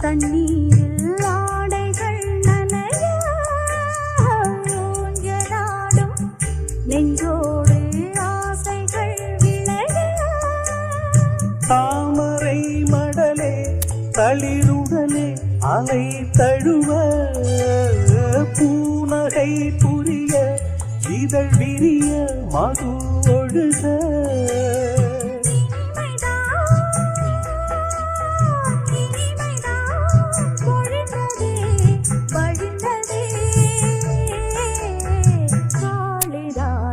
தண்ணீரில் ஆடைகள் நனைய? ஓஞ்சராடும் நெஞ்சோடு ஆசைகள் விளைய? தாமரை மடலே தளிருடனே அலை தழுவ பூநகை புரிய இதழ் விரிய மது ஒழுக.